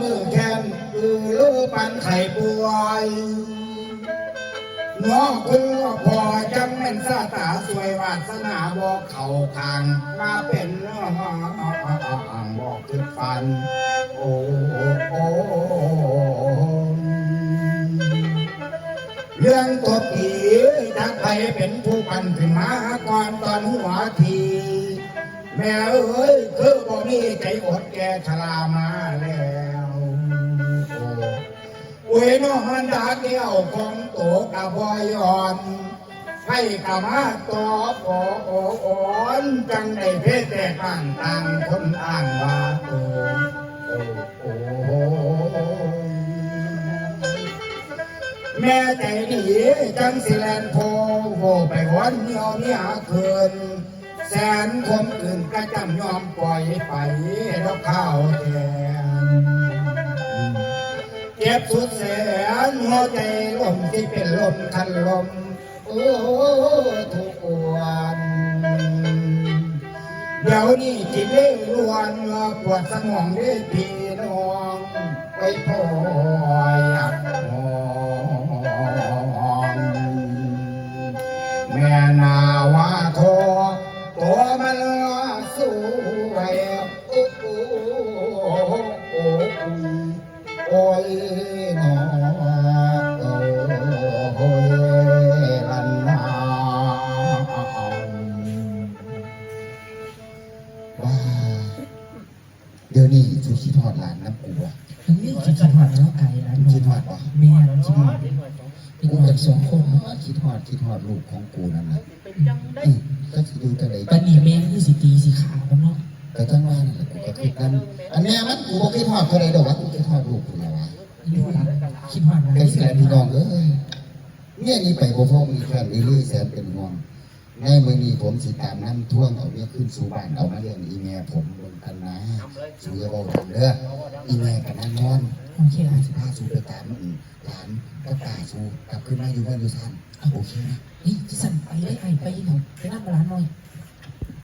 มือแทนคือลูกปันไข่ป่วยน้องคือพอจังเป็นสาตาสวยวาสนาบอกเข่าทางมาเป็นบอกขึ้นฟัน โอ้โอ้เรื่องตัวผีถ้าใครเป็นผู้ปันขึ้นมาก่อนตอนหัวทีแม่เอ้ยคือบ่มีใจอดแกชรามาแล้ว โอ้ยน้องมันดาเกี่ยวของโตกะบอยอนให้กะมาตอบโอ้โอ้อ่อนจังได้เพศแต่ต่างต่างคนอ่างว่าโตโอ้โอ้แม่ใจดีจังสิแลนโพโวไปวันเดียวเนี่ยคืนแสนคมคืนก็จำยอมปล่อยไปแล้วข้าวแท หัวใจลมที่เป็นลมคันลมโอ้ทุกวันเดี๋ยวนี้จิตเล่รวนปวดสมองด้วยพี่น้องไปพออยากมองแม่นาว่าโทตัวมันสวยโอ้โอ้โอ้โอ้ยนอโว้าเดี๋ยวนี้สุคิดทอดหลานน้ำกูอะมันนี่คิดคิดหอดแล้วไก่ร้านคิดทอดปะแม่ร้านคิดหอดกูกันสองคนเนาะคิดทอดคิดทอดลูกของกูนั่นแหละอืมก็คือดูแต่ไหนปานนีแม่คือสิตีสิขาบ้างเนาะก็จังว่านั่นแหละกูก็คิดนั่นอันเนี้ยมันกูบอกคิดทอดเท่าไหรดอกวะกูคิดทอดลูกกูแล้ววะอยู่คิดหอดเป็นสิ่งที่น้องเอ้ยเนี่ยนี่ไปบ่พ่อมีแฟนอีลี่แสนเป็นห่วง ในมือนี้ผมสิตามน้ำท่วงเอาเนี่ยขึ้นสู่บ้านเอามาเลี้ยงอีแม่ผมบนกันนะสูอย่าบอกดังเด้ออีแม่กันนั่งนอนโอเคหลาละนสิพาสูไปตามอืมหลานก็ตาสูกลับขึ้นมาอยู่บ้านอยู่ท่านโอเคนะเฮ้ยจะสั่นไปเลยไอ้ไปยังไงไปนั่งร้านหน่อยเ